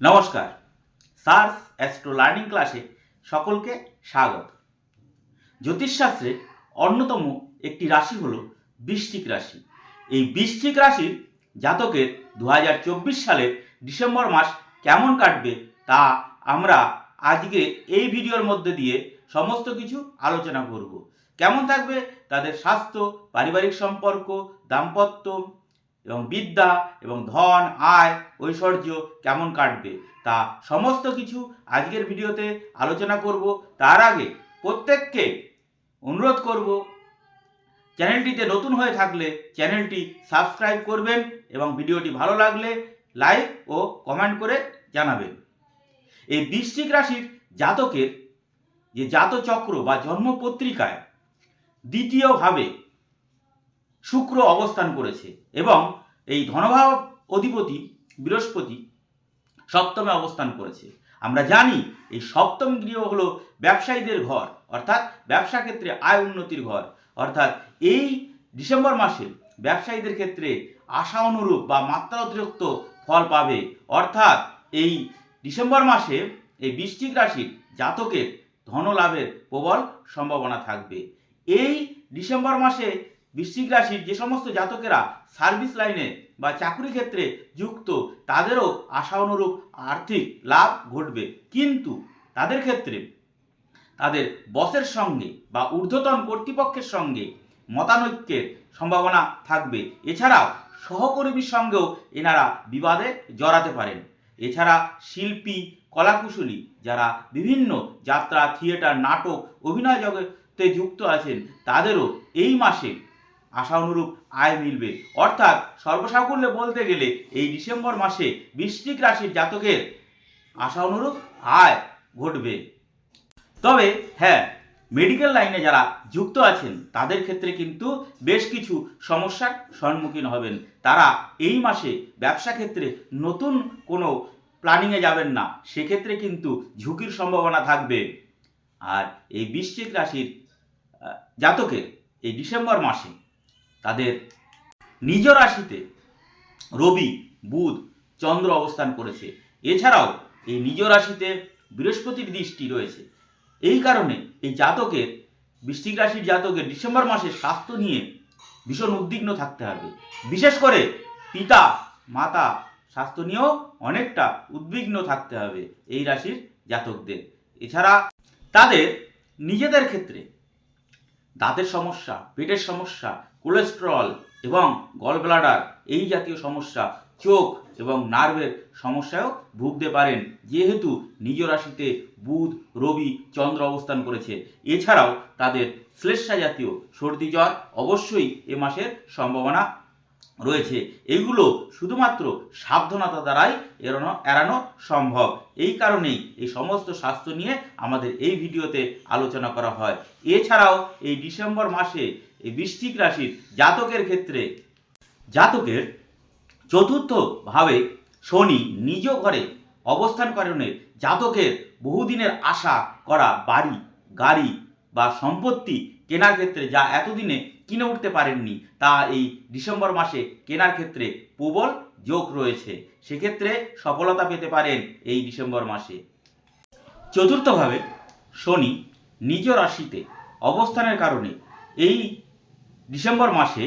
নমস্কার। SARS astro learning ক্লাসে সকলকে স্বাগত। জ্যোতিষশাস্ত্রে অন্যতম একটি রাশি হল বৃশ্চিক রাশি। এই বৃশ্চিক রাশির জাতকের দু সালের ডিসেম্বর মাস কেমন কাটবে তা আমরা আজকে এই ভিডিওর মধ্যে দিয়ে সমস্ত কিছু আলোচনা করব। কেমন থাকবে তাদের স্বাস্থ্য, পারিবারিক সম্পর্ক, দাম্পত্য এবং বিদ্যা এবং ধন, আয়, ঐশ্বর্য কেমন কাটবে তা সমস্ত কিছু আজকের ভিডিওতে আলোচনা করব। তার আগে প্রত্যেককে অনুরোধ করব, চ্যানেলটিতে নতুন হয়ে থাকলে চ্যানেলটি সাবস্ক্রাইব করবেন এবং ভিডিওটি ভালো লাগলে লাইক ও কমেন্ট করে জানাবেন। এই বৃশ্চিক রাশির জাতকের যে জাতচক্র বা জন্মপত্রিকায় দ্বিতীয়ভাবে শুক্র অবস্থান করেছে এবং এই ধনভাব অধিপতি বৃহস্পতি সপ্তমে অবস্থান করেছে। আমরা জানি এই সপ্তম গৃহ হলো ব্যবসায়ীদের ঘর, অর্থাৎ ব্যবসা ক্ষেত্রে আয় উন্নতির ঘর। অর্থাৎ এই ডিসেম্বর মাসে ব্যবসায়ীদের ক্ষেত্রে আশা অনুরূপ বা মাত্রা অতিরিক্ত ফল পাবে। অর্থাৎ এই ডিসেম্বর মাসে এই বৃশ্চিক রাশির জাতকের ধনলাভের প্রবল সম্ভাবনা থাকবে। এই ডিসেম্বর মাসে বৃশ্চিক রাশির যে সমস্ত জাতকেরা সার্ভিস লাইনে বা চাকরি ক্ষেত্রে যুক্ত, তাদেরও আশা অনুরূপ আর্থিক লাভ ঘটবে। কিন্তু তাদের ক্ষেত্রে তাদের বসের সঙ্গে বা ঊর্ধ্বতন কর্তৃপক্ষের সঙ্গে মতানৈক্যের সম্ভাবনা থাকবে। এছাড়াও সহকর্মীর সঙ্গেও এনারা বিবাদে জড়াতে পারেন। এছাড়া শিল্পী, কলাকুশলী যারা বিভিন্ন যাত্রা থিয়েটার নাটক, অভিনয় জগতে যুক্ত আছেন, তাদেরও এই মাসে আশা অনুরূপ আয় মিলবে। অর্থাৎ সর্বসাকুল্যে বলতে গেলে এই ডিসেম্বর মাসে বৃষ্টিক রাশির জাতকের আশা অনুরূপ আয় ঘটবে। তবে হ্যাঁ মেডিকেল লাইনে যারা যুক্ত আছেন, তাদের ক্ষেত্রে কিন্তু বেশ কিছু সমস্যার সম্মুখীন হবেন। তারা এই মাসে ব্যবসা ক্ষেত্রে নতুন কোনো প্ল্যানিংয়ে যাবেন না। সেক্ষেত্রে কিন্তু ঝুঁকির সম্ভাবনা থাকবে। আর এই বৃশ্চিক রাশির জাতকের এই ডিসেম্বর মাসে তাদের নিজ রাশিতে রবি, বুধ, চন্দ্র অবস্থান করেছে। এছাড়াও এই নিজ রাশিতে বৃহস্পতির দৃষ্টি রয়েছে। এই কারণে এই জাতকের বৃষ্টিক রাশির জাতকের ডিসেম্বর মাসে স্বাস্থ্য নিয়ে ভীষণ উদ্বিগ্ন থাকতে হবে। বিশেষ করে পিতা, মাতা স্বাস্থ্য নিয়েও অনেকটা উদ্বিগ্ন থাকতে হবে এই রাশির জাতকদের। এছাড়া তাদের নিজেদের ক্ষেত্রে দাঁতের সমস্যা, পেটের সমস্যা কোলেস্টেরল এবং গলব্লাডার, এই জাতীয় সমস্যা, চোখ এবং নার্ভের সমস্যায়ও ভুগতে পারেন। যেহেতু নিজ রাশিতে বুধ, রবি, চন্দ্র অবস্থান করেছে, এছাড়াও তাদের শ্লেষা জাতীয় সর্দি জ্বর অবশ্যই এ মাসের সম্ভাবনা রয়েছে। এগুলো শুধুমাত্র সাবধানতা দ্বারাই এড়ানো এড়ানো সম্ভব। এই কারণেই এই সমস্ত স্বাস্থ্য নিয়ে আমাদের এই ভিডিওতে আলোচনা করা হয়। এছাড়াও এই ডিসেম্বর মাসে এই বৃশ্চিক রাশির জাতকের ক্ষেত্রে, জাতকের চতুর্থ ভাবে শনি নিজ ঘরে অবস্থান কারণে জাতকের বহুদিনের আশা করা বাড়ি, গাড়ি বা সম্পত্তি কেনার ক্ষেত্রে যা এতদিনে কিনে উঠতে পারেননি, তা এই ডিসেম্বর মাসে কেনার ক্ষেত্রে প্রবল যোগ রয়েছে। সেক্ষেত্রে সফলতা পেতে পারেন এই ডিসেম্বর মাসে। চতুর্থভাবে শনি নিজ রাশিতে অবস্থানের কারণে এই ডিসেম্বর মাসে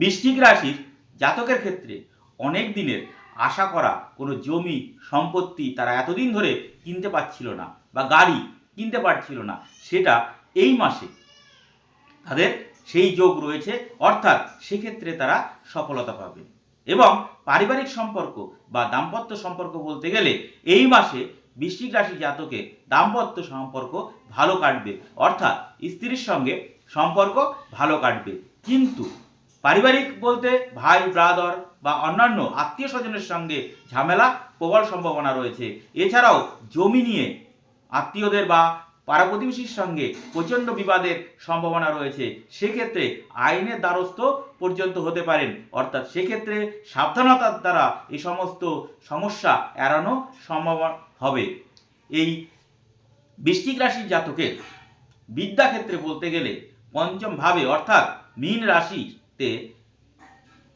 বৃশ্চিক রাশির জাতকের ক্ষেত্রে অনেক দিনের আশা করা কোনো জমি, সম্পত্তি তারা এতদিন ধরে কিনতে পারছিল না বা গাড়ি কিনতে পারছিল না, সেটা এই মাসে তাদের সেই যোগ রয়েছে, অর্থাৎ সেক্ষেত্রে তারা সফলতা পাবে। এবং পারিবারিক সম্পর্ক বা দাম্পত্য সম্পর্ক বলতে গেলে এই মাসে বৃশ্চিক রাশি জাতকে দাম্পত্য সম্পর্ক ভালো কাটবে, অর্থাৎ স্ত্রীর সঙ্গে সম্পর্ক ভালো কাটবে। কিন্তু পারিবারিক বলতে ভাই ব্রাদার বা অন্যান্য আত্মীয় স্বজনের সঙ্গে ঝামেলা, প্রবল সম্ভাবনা রয়েছে। এছাড়াও জমি নিয়ে আত্মীয়দের বা পাড়া প্রতিবেশীর সঙ্গে প্রচণ্ড বিবাদের সম্ভাবনা রয়েছে। সেক্ষেত্রে আইনের দ্বারস্থ পর্যন্ত হতে পারেন। অর্থাৎ সেক্ষেত্রে সাবধানতার দ্বারা এই সমস্ত সমস্যা এড়ানো সম্ভব হবে। এই বৃশ্চিক রাশির জাতকের বিদ্যাক্ষেত্রে বলতে গেলে পঞ্চম ভাবে, অর্থাৎ মীন রাশিতে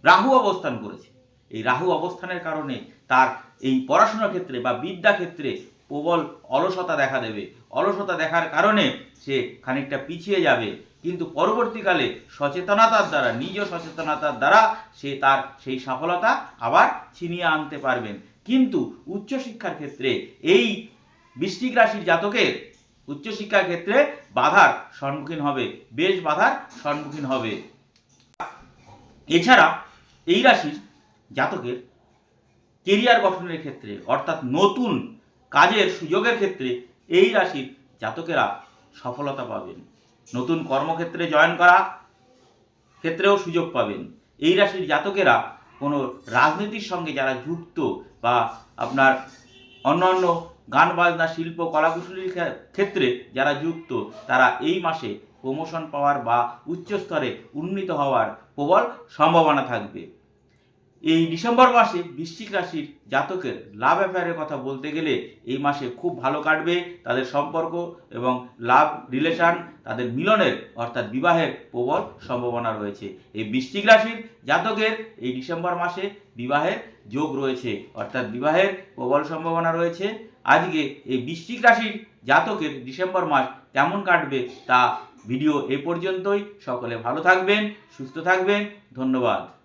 রাহু অবস্থান করেছে। এই রাহু অবস্থানের কারণে তার এই পড়াশোনার ক্ষেত্রে বা বিদ্যা ক্ষেত্রে প্রবল অলসতা দেখা দেবে। অলসতা দেখার কারণে সে খানিকটা পিছিয়ে যাবে। কিন্তু পরবর্তীকালে সচেতনতার দ্বারা, নিজ সচেতনতার দ্বারা সে তার সেই সফলতা আবার ছিনিয়ে আনতে পারবেন। কিন্তু উচ্চশিক্ষার ক্ষেত্রে এই বৃশ্চিক রাশির জাতকের উচ্চশিক্ষার ক্ষেত্রে বাধার সম্মুখীন হবে, বেশ বাধার সম্মুখীন হবে। এছাড়া এই রাশির জাতকের কেরিয়ার গঠনের ক্ষেত্রে, অর্থাৎ নতুন কাজের সুযোগের ক্ষেত্রে এই রাশির জাতকেরা সফলতা পাবেন। নতুন কর্মক্ষেত্রে জয়েন করা ক্ষেত্রেও সুযোগ পাবেন। এই রাশির জাতকেরা কোনো রাজনীতির সঙ্গে যারা যুক্ত বা আপনার অন্যান্য গান, বাজনা, শিল্প, কলাকুশলীর ক্ষে- ক্ষেত্রে যারা যুক্ত, তারা এই মাসে প্রমোশন পাওয়ার বা উচ্চস্তরে উন্নীত হওয়ার প্রবল সম্ভাবনা থাকবে। এই ডিসেম্বর মাসে বৃশ্চিক রাশির জাতকের লাভ অ্যাফেয়ারের কথা বলতে গেলে এই মাসে খুব ভালো কাটবে তাদের সম্পর্ক এবং লাভ রিলেশন তাদের মিলনের অর্থাৎ বিবাহের প্রবল সম্ভাবনা রয়েছে। এই বৃশ্চিক রাশির জাতকের এই ডিসেম্বর মাসে বিবাহের যোগ রয়েছে, অর্থাৎ বিবাহের প্রবল সম্ভাবনা রয়েছে। আজকে এই বৃশ্চিক রাশির জাতকের ডিসেম্বর মাস কেমন কাটবে তা ভিডিও এ পর্যন্তই। সকলে ভালো থাকবেন, সুস্থ থাকবেন। ধন্যবাদ।